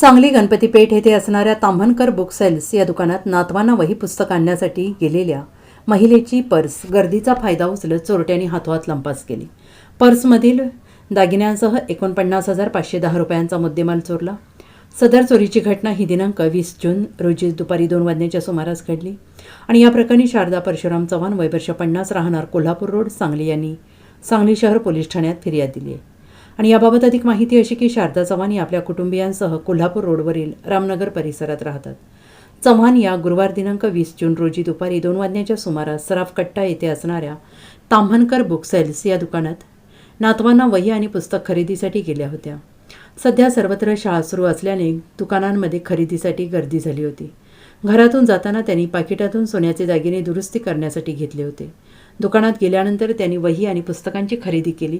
सांगली गणपतीपेठ येथे असणाऱ्या Tamhankar book cells या दुकानात नातवांना वही पुस्तक आणण्यासाठी गेलेल्या महिलेची पर्स गर्दीचा फायदा उचलत चोरट्यांनी हातोहात लंपास केली. पर्समधील दागिन्यांसह एकोणपन्नास हजार पाचशे दहा रुपयांचा मुद्देमाल चोरला. सदर चोरीची घटना ही दिनांक वीस जून रोजी दुपारी दोन वाजण्याच्या सुमारास घडली. आणि या प्रकरणी शारदा परशुराम चव्हाण वयवर्ष पन्नास राहणार कोल्हापूर रोड सांगली यांनी सांगली शहर पोलीस ठाण्यात फिर्याद दिली आहे. आणि याबाबत अधिक माहिती अशी की शारदा चव्हाण या आपल्या कुटुंबियांसह कोल्हापूर रोडवरील रामनगर परिसरात राहतात. चव्हाण या गुरुवार दिनांक वीस जून रोजी दुपारी दोन वाजण्याच्या सुमारास सराफ कट्टा येथे असणाऱ्या ताम्हणकर बुक सेल्स या दुकानात नातवांना वही आणि पुस्तक खरेदीसाठी गेल्या होत्या. सध्या सर्वत्र शाळा सुरू असल्याने दुकानांमध्ये खरेदीसाठी गर्दी झाली होती. घरातून जाताना त्यांनी पाकिटातून सोन्याचे दागिने दुरुस्ती करण्यासाठी घेतले होते. दुकानात गेल्यानंतर त्यांनी वही आणि पुस्तकांची खरेदी केली.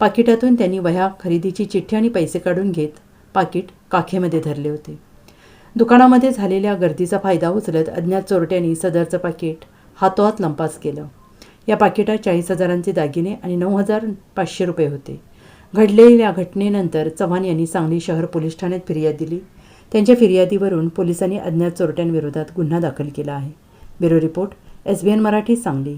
पाकिटातून त्यांनी वह्या खरेदीची चिठ्ठी आणि पैसे काढून घेत पाकिट काखेमध्ये धरले होते. दुकानामध्ये झालेल्या गर्दीचा फायदा उचलत अज्ञात चोरट्यांनी सदरचं पाकिट हातोहात लंपास केलं. या पाकिटात चाळीस हजारांचे दागिने आणि नऊ हजार पाचशे रुपये होते. घडलेल्या घटनेनंतर चव्हाण यांनी सांगली शहर पोलीस ठाण्यात फिर्याद दिली. त्यांच्या फिर्यादीवरून पोलिसांनी अज्ञात चोरट्यांविरोधात गुन्हा दाखल केला आहे. Bureau report S B N Marathi Sangli.